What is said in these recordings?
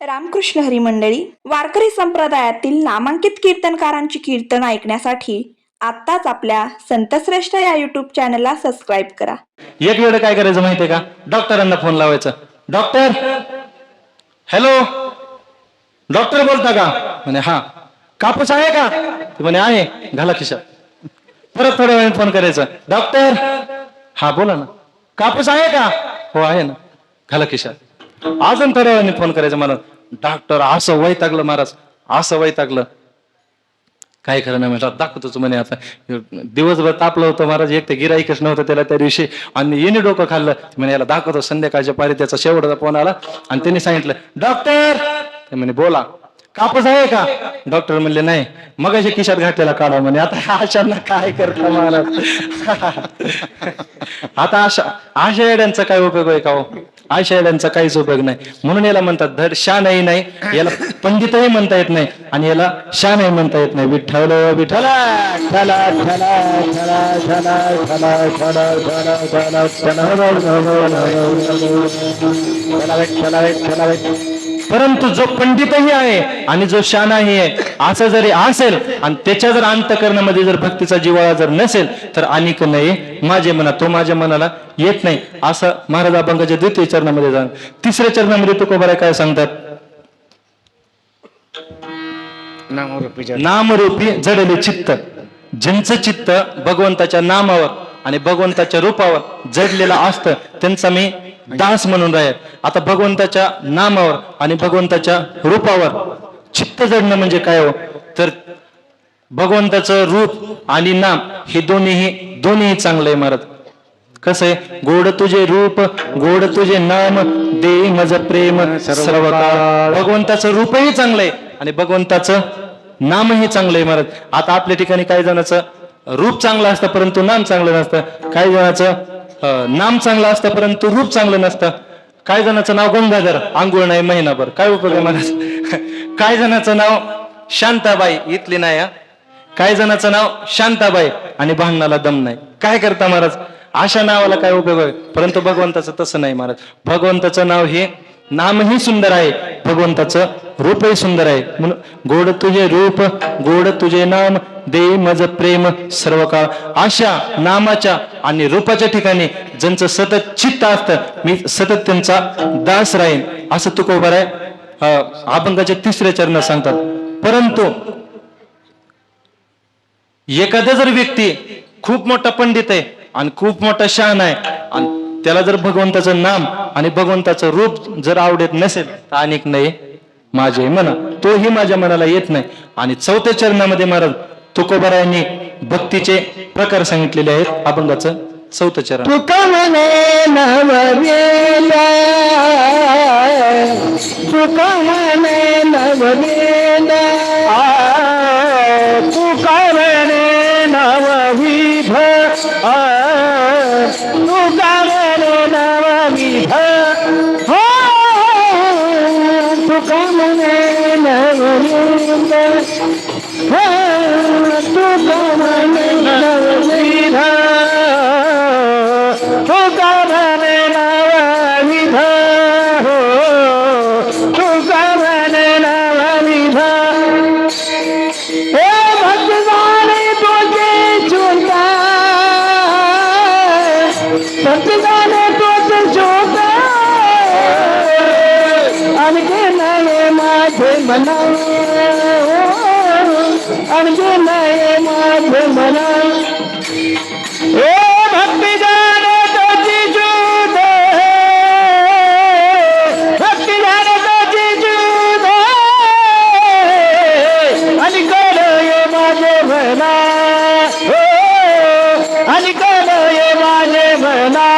रामकृष्ण हरी मंडळी वारकरी संप्रदायातील नामांकित कीर्तनकारांची कीर्तन ऐकण्यासाठी आत्ताच आपल्या संतश्रेष्ठ या युट्यूब चॅनलला सबस्क्राईब करा. एक वेळ काय करायचं माहितीये का? डॉक्टरांना फोन लावायचा. डॉक्टर! हॅलो डॉक्टर बोलता का? म्हणे हा. कापूस आहे का? ते म्हणे आहे. घाला खिशात. परत थोड्या वेळाने फोन करायचा. डॉक्टर! हा बोला ना. कापूस आहे का? हो आहे ना. घाला खिशात. अजून थोड्या वेळाने फोन करायचा मला. डॉक्टर असं वैतागलं महाराज असं वैतागलं काय खरं नाही म्हटलं दाखवतोच म्हणे आता. दिवसभर तापलं होतं महाराज एक ते गिराईकच नव्हतं त्याला त्या दिवशी. आणि येणे डोकं खाल्लं. म्हणे याला दाखवतो संध्याकाळच्या पारी त्याचा शेवटचा फोन आला. आणि त्यांनी सांगितलं डॉक्टर ते म्हणे बोला. कापूस आहे का? डॉक्टर म्हणले नाही. मग अशी खिशात घातलेला काढा म्हणे. आता आशांना काय करता महाराज? आता आशा आशा येड्यांचा काय उपयोग आहे का हो? अशा काहीच उपयोग नाही म्हणून याला म्हणतात धड शानही नाही याला पंडितही म्हणता येत नाही आणि याला शानही म्हणता येत नाही विठ्ठल विठ्ठल ठला, ठला, ठला, ठला, ठला, ठला, ठला, ठला, ठला, ठला, ठला, ठला. परंतु जो पंडितही आहे आणि जो शानाही आहे असं जरी असेल आणि त्याच्या जर अंतकरणामध्ये जर भक्तीचा जिव्हाळा जर नसेल तर अनिक नाही. माझे मना तो माझ्या मनाला येत नाही. असं महाराज अभंगाच्या द्वितीय चरणामध्ये जाण तिसऱ्या चरणामध्ये तुकोबाराय काय सांगतात? नामरूपी जडले चित्त. ज्यांचं चित्त भगवंताच्या नामावर आणि भगवंताच्या रूपावर जडलेलं असतं त्यांचा मी म्हणजे दास म्हणून राहील. आता भगवंताच्या नामावर आणि भगवंताच्या रूपावर चित्त जडणं म्हणजे काय हो? तर भगवंताचं रूप आणि नाम हे दोन्हीही दोन्हीही चांगलं आहे महाराज. कसं आहे? गोड तुझे रूप गोड तुझे नाम दे मज प्रेम सर्व काळ भगवंताचं रूपही चांगलं आहे आणि भगवंताचं नामही चांगलं आहे महाराज. आता आपल्या ठिकाणी काही जणांचं रूप चांगलं असतं परंतु नाम चांगलं नसतं. काही जणांचं नाम चांगलं असतं परंतु रूप चांगलं नसतं. काही जणाचं नाव गंगाधर आंघोळ नाही महिनाभर. काय उपयोग आहे महाराज काही जणाचं नाव शांताबाई इथली नाही हा. काही नाव शांताबाई आणि भांडणाला दम नाही. काय करता महाराज? अशा नावाला काय उपयोग आहे? परंतु भगवंताचं तसं नाही महाराज. भगवंताचं नाव हे नामही सुंदर आहे. भगवंताचं रूपही सुंदर आहे. म्हणून गोड तुझे रूप गोड तुझे नाम दे मज प्रेम सर्व काळ अशा नामाच्या आणि रूपाच्या ठिकाणी ज्यांचं सतत चित्त असतं मी सतत त्यांचा दास राहीन. असं तुकोबर आहे अभंगाच्या तिसऱ्या चरणात सांगतात. परंतु एखादा जर व्यक्ती खूप मोठा पंडित आहे आणि खूप मोठा शहाण आहे आणि त्याला जर भगवंताचं नाम आणि भगवंताचं रूप जर आवडत नसेल तर अनेक नाही माझे म्हणा तोही माझ्या मनाला येत नाही. आणि चौथ्या चरणामध्ये महाराज तुकोबरायांनी भक्तीचे प्रकार सांगितलेले आहेत. अभंगाचं चौथं चरण. तुका म्हणे नवरेला तुका है तो कम तो कम तो कम Something's माझे मना आणखी नये माझे मना ओ भक्ती जाणे तुझी जूद भक्ती जाणे तुझी जूद आणि कडे माझे मना हो आणि कडे माझे मना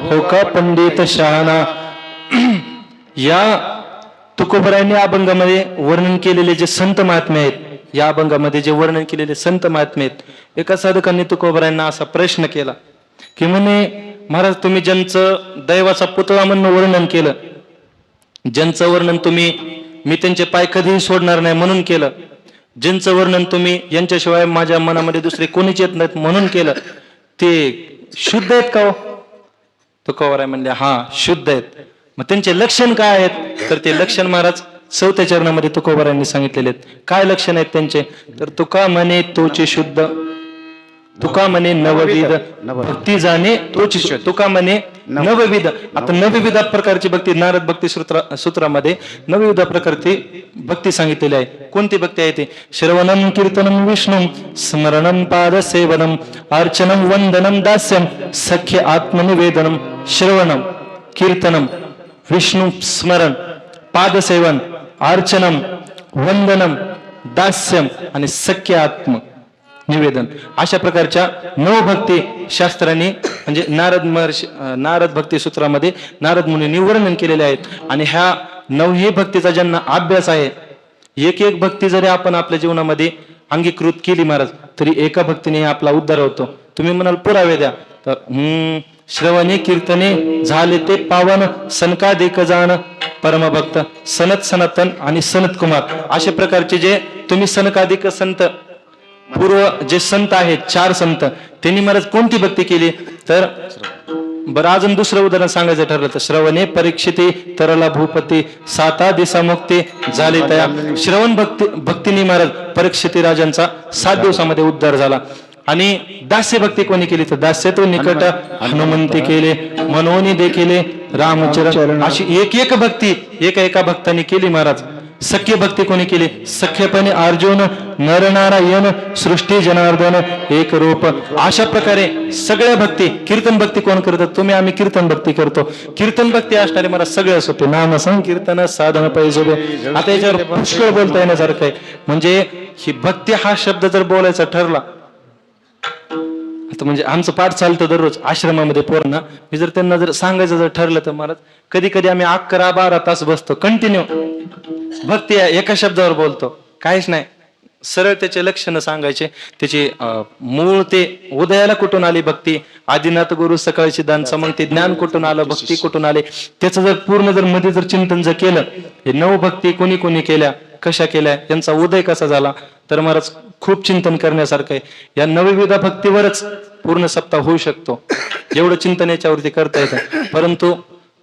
हो का पंडित शहाणा या तुकोबरायांनी अभंगामध्ये वर्णन केलेले जे संत महात्मे आहेत या अभंगामध्ये जे वर्णन केलेले संत महात्मे आहेत एका साधकांनी तुकोबरायांना असा प्रश्न केला की म्हणे महाराज तुम्ही ज्यांचं दैवाचा पुतळा म्हणून वर्णन केलं ज्यांचं वर्णन तुम्ही मी त्यांचे पाय कधीही सोडणार नाही म्हणून केलं ज्यांचं वर्णन तुम्ही यांच्याशिवाय माझ्या मनामध्ये दुसरे कोणीच येत नाहीत म्हणून केलं ते शुद्ध आहेत का हो? तो म्हणले हा शुद्ध आहेत. मग त्यांचे लक्षण काय आहेत? तर ते लक्षण महाराज चौथ्या चरणामध्ये तुकोबारायांनी सांगितलेले आहेत. काय लक्षण आहेत त्यांचे? तर तुका म्हणे तोचे शुद्ध. तुका म्हणे नवविध भक्ती जाणे तोची तुका म्हणे नवविध आता नवविध प्रकारची भक्ती नारद भक्ती सूत्र सूत्रामध्ये नवविध प्रकारची भक्ती सांगितलेली आहे कोणती भक्ती आहे ते श्रवणम कीर्तनम विष्णू स्मरणम पाद सेवनम अर्चनम वंदनम दास्यम सख्य आत्मनिवेदनम श्रवणम कीर्तनम विष्णू स्मरण पादसेवन अर्चनम वंदनम दास्यम आणि सख्य आत्म निवेदन. अशा प्रकारच्या नऊ भक्ती शास्त्राने म्हणजे नारद महर्षी नारद भक्ती सूत्रामध्ये नारद मुनींनी वर्णन केलेले आहेत. आणि ह्या नवही भक्तीचा ज्यांना अभ्यास आहे एक एक भक्ती जरी आपण आपल्या जीवनामध्ये अंगीकृत केली महाराज तरी एका भक्तीने आपला उद्धार होतो. तुम्ही म्हणाल पुरावे द्या. तर हम्म श्रवणे कीर्तने झाले ते पावन सनकादिक जाण परमभक्त सनत सनातन आणि सनत कुमार. अशा प्रकारचे जे तुम्ही सनकादिक संत पूर्व जे संत आहेत चार संत त्यांनी महाराज कोणती भक्ती केली? तर बरं अजून दुसरं उदाहरण सांगायचं ठरलं तर श्रवणे परीक्षिते तरला भूपती साता दिसा मुक्ती झाले तया. श्रवण भक्ती भक्तीने महाराज परीक्षिती राजांचा सात दिवसामध्ये उद्धार झाला. आणि दास्य भक्ती कोणी केली? तर दास्यतो निकट हनुमंती केले मनोनी देखिले रामचरण. अशी एक एक भक्ती एका एका भक्तांनी केली महाराज. सख्य भक्ती कोणी केली? सख्यपणे अर्जुन नरनारायण सृष्टी जनार्दन एक रूप अशा प्रकारे सगळ्या भक्ती कीर्तन भक्ती कोण करतात तुम्ही आम्ही कीर्तन भक्ती करतो. कीर्तन भक्ती असणारे मला सगळे सोपे नाम संकीर्तन साधन पाहिजे आता याच्यावर पुष्कळ बोलता येण्यासारखं आहे. म्हणजे ही भक्ती हा शब्द जर बोलायचा ठरला आता म्हणजे आमचं पाठ चालतं दररोज आश्रमामध्ये पोरांना मी जर त्यांना जर सांगायचं जर ठरलं तर मला कधी कधी आम्ही अकरा बारा तास बसतो कंटिन्यू भक्ती एका शब्दावर बोलतो. काहीच नाही. सरळ त्याचे लक्षणं सांगायचे. त्याची अं, मूळ ते उदयाला कुठून आली भक्ती? आदिनाथ गुरु सकाळची दानचा मग ते ज्ञान कुठून आलं भक्ती कुठून आले? त्याचं जर पूर्ण जर मध्ये जर चिंतन जर केलं हे नऊ भक्ती कोणी कोणी केल्या कशा केल्या यांचा उदय कसा झाला तर महाराज खूप चिंतन करण्यासारखं आहे. या नवविधा भक्तीवरच पूर्ण सप्ताह होऊ शकतो. एवढं चिंतन याच्यावरती करता येतं. परंतु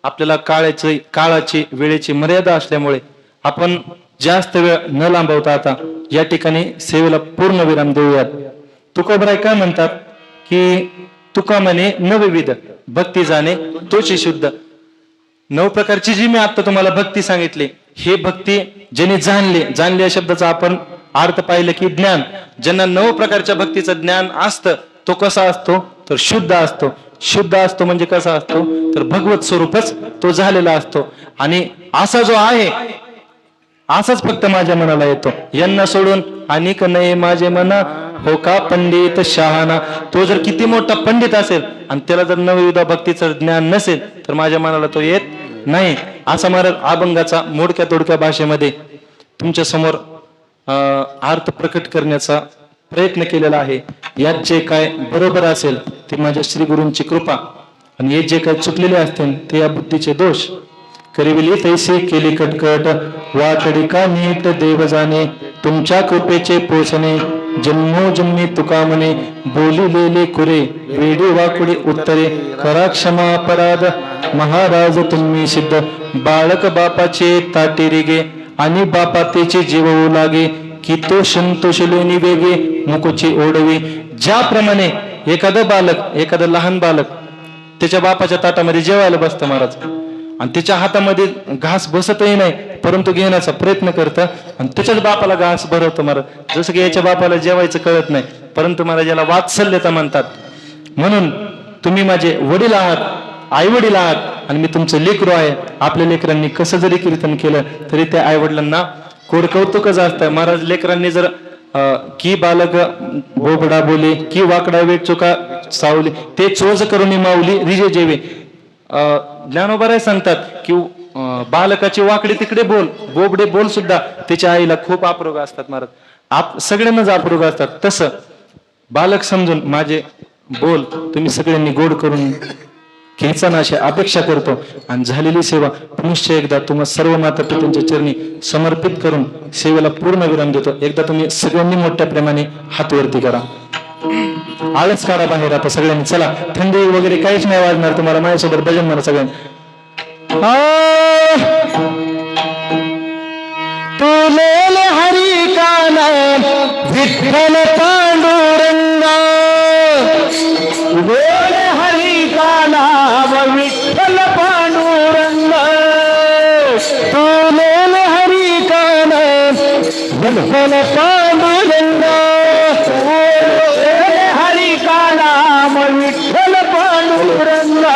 आपल्याला काळाची काळाची वेळेची मर्यादा असल्यामुळे आपण जास्त वेळ न लांबवता आता या ठिकाणी सेवेला पूर्ण विराम देऊयात. तुकोबराय काय म्हणतात की तुका म्हणे नवविध भक्ती जाणे तोची शुद्ध. नऊ प्रकारची जी मी आता तुम्हाला भक्ती सांगितली हे भक्ती ज्यांनी जाणले जाणले या शब्दाचा आपण अर्थ पाहिलं की ज्ञान. ज्यांना नऊ प्रकारच्या भक्तीचं ज्ञान असतं तो कसा असतो? तर शुद्ध असतो. शुद्ध असतो म्हणजे कसा असतो? तर भगवत स्वरूपच तो झालेला असतो. आणि असा जो आहे असाच फक्त माझ्या मनाला येतो. यांना सोडून अनेक नाही माझे मना. हो का पंडित शहाणा? तो जर किती मोठा पंडित असेल आणि त्याला जर नवविधा भक्तीचं ज्ञान नसेल तर माझ्या मनाला तो येत नाही असा महाराज अभंगाचा मोडक्या तोडक्या भाषेमध्ये तुमच्यासमोर अर्थ प्रकट करण्याचा प्रयत्न केलेला आहे. यात जे काय बरोबर असेल ते माझ्या श्री गुरूंची कृपा. आणि हे जे काय चुकलेले असतील ते या बुद्धीचे दोष. करिविली तैसे केली कटकट वाटडी का नीट देव जाणे तुमच्या कृपेचे पोचणे जन्मोजन्मी तुका म्हणे बोलिलेले कुरे वेडी वाकुडी उत्तरे करा क्षमा अपराध महाराज तुम्ही सिद्ध. बाळक बापाचे ताटेरिगे आणि बापा त्याचे जीव लागे की तो संतोषले निवेगे मुकुची ओढवे. ज्याप्रमाणे एखादं बालक एखादं लहान बालक त्याच्या बापाच्या ताटामध्ये जेवायला बसतं महाराज. आणि त्याच्या हातामध्ये घास बसतही नाही. परंतु घेण्याचा प्रयत्न करतं आणि त्याच्याच बापाला घास भरवतं महाराज जसं की याच्या बापाला जेवायचं कळत नाही परंतु महाराज याला वात्सल्यता म्हणतात. म्हणून तुम्ही माझे वडील आहात आई वडील आहात आणि मी तुमचं लेकरू आहे. आपल्या लेकरांनी कसं जरी कीर्तन केलं तरी त्या आई वडिलांना कोड कौतुकच असतं महाराज लेकरांनी जर की बालक बोबडा बोले की वाकडा वेट चुका सावली ते चोज करून माऊली रिजे जेवे. अं, ज्ञानोबराय सांगतात की बालकाची वाकडे तिकडे बोल बोबडे बोल सुद्धा. त्याच्या आईला खूप अप्रोग असतात महाराज. आप सगळ्यांनाच अप्रोग असतात. तसं बालक समजून माझे बोल तुम्ही सगळ्यांनी गोड करून घ्यायचा ना अशी अपेक्षा करतो. आणि झालेली सेवा पुनश्च एकदा तुम्हा सर्व माता पित्यांच्या चरणी समर्पित करून सेवेला पूर्ण विराम देतो. एकदा तुम्ही सगळ्यांनी मोठ्या प्रेमाने हातवरती करा. आळस काढा बाहेर. आता सगळ्यांनी चला. थंडी वगैरे काहीच नाही वाजणार तुम्हाला. माझ्यासोबत भजन म्हणा सगळ्यांनी. तुलेल हरी कान विठ्ठल पांडुरंगा. बोल हरी काना विठ्ठल पांडुरंगा. तुलेल हरी कान विठ्ठल पांडुरंगा. हरी काना विठ्ठल पांडुरंगा.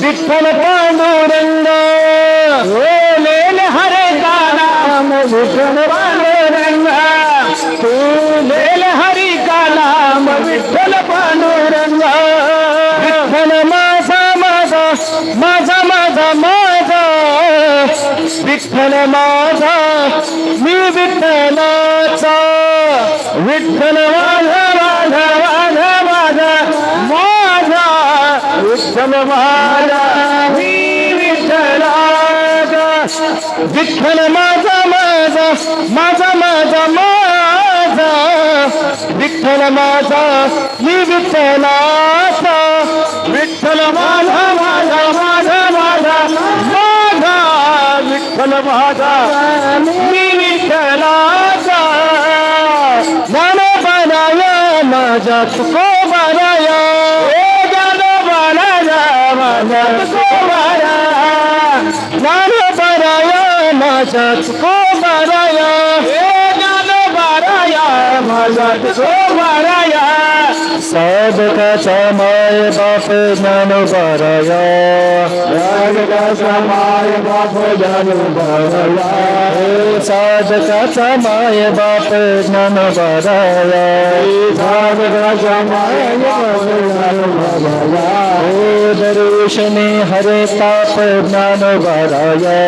विठ्ठल पांडुरंग। ओलेल हरे का विठ्ठल पांडुरंग। तुलेल हरी का नाम विठ्ठल पांडुरंग। विठ्ठल माझा माझा माझा माझा माझा। विठ्ठल माझा मी विठ्ठलाचा। विठ्ठल माझा विठ्ठल माझा मी विठ्ठलाचा. विठ्ठल माझा माझा माझा माझा माझा. विठ्ठल माझा मी विठ्ठलाचा. ज्ञान बनाया माझा तुको बनाया. ए ज्ञान बनाया माझा तुको बनाया. ज्ञान बनाया माझा तुको बनाया. माझा सोबाराया साधकाचा माय बाप ज्ञान बाराया साधकाचा माय बाप ज्ञान बाराया साधकाचा माय बाप ज्ञान बाराया साधकाचा माय बाप ज्ञान बाराया ओ दर्शने हरे ताप ज्ञान बाराया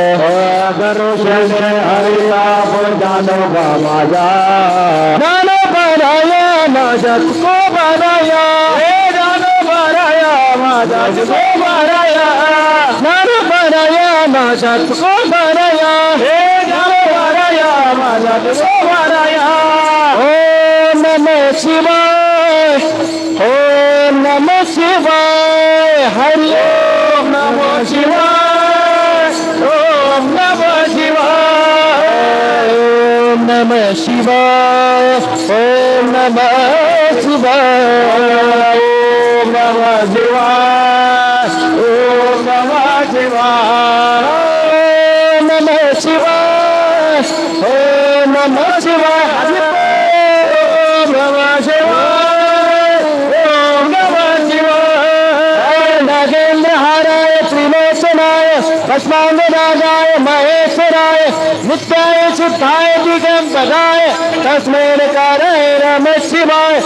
दर्शने हरे ताप ज्ञान बाराया ज्ञान बाराया माझा दाज को मराया नर मराया माजात को मराया हे नर मराया माजात को मराया ओम नमः शिवाय ओम नमः शिवाय हरि ओम नमः शिवाय ओम नमः शिवाय ओम नमः शिवाय ओम नमः शिवाय नम शिवाय। ओम नम शिवाय। ओम नम शिवाय। नागेंद्र हाराय त्रिलोचनाय भस्मांगनागाय महेश्वराय, नित्याय सिद्धाय दिगंबराय तस्मै नकाराय नम शिवाय।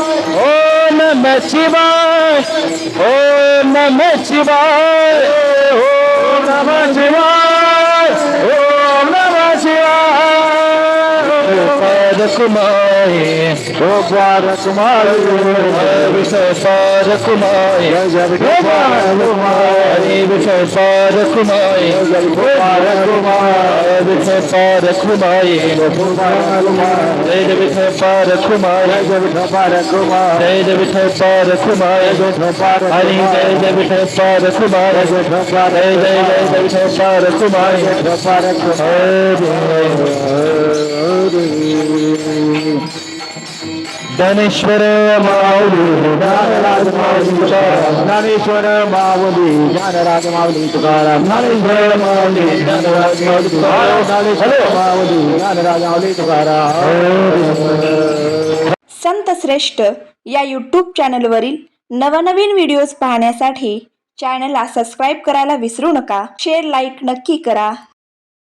ओम नम शिवाय। ओम नम शिवाय। ओम नम शिवाय। ओम kumaye mubarak kumaye mubarak kumaye mubarak kumaye mubarak kumaye mubarak kumaye mubarak kumaye mubarak kumaye mubarak kumaye mubarak kumaye hari jai jai mubarak kumaye jai jai mubarak kumaye mubarak kumaye कुमाई पार धनेश्वर माऊली ज्ञानेश्वर माऊली ज्ञानराज माऊली तुकाराम. ज्ञानेश्वर माऊली ज्ञानराज माऊली तुकाराम. ज्ञानेश्वर माऊली ज्ञानराज माऊली तुकाराम. संत श्रेष्ठ या यूट्यूब चॅनलवरील नवनवीन videos पाहण्यासाठी चॅनलला subscribe करायला विसरू नका. Share like नक्की करा.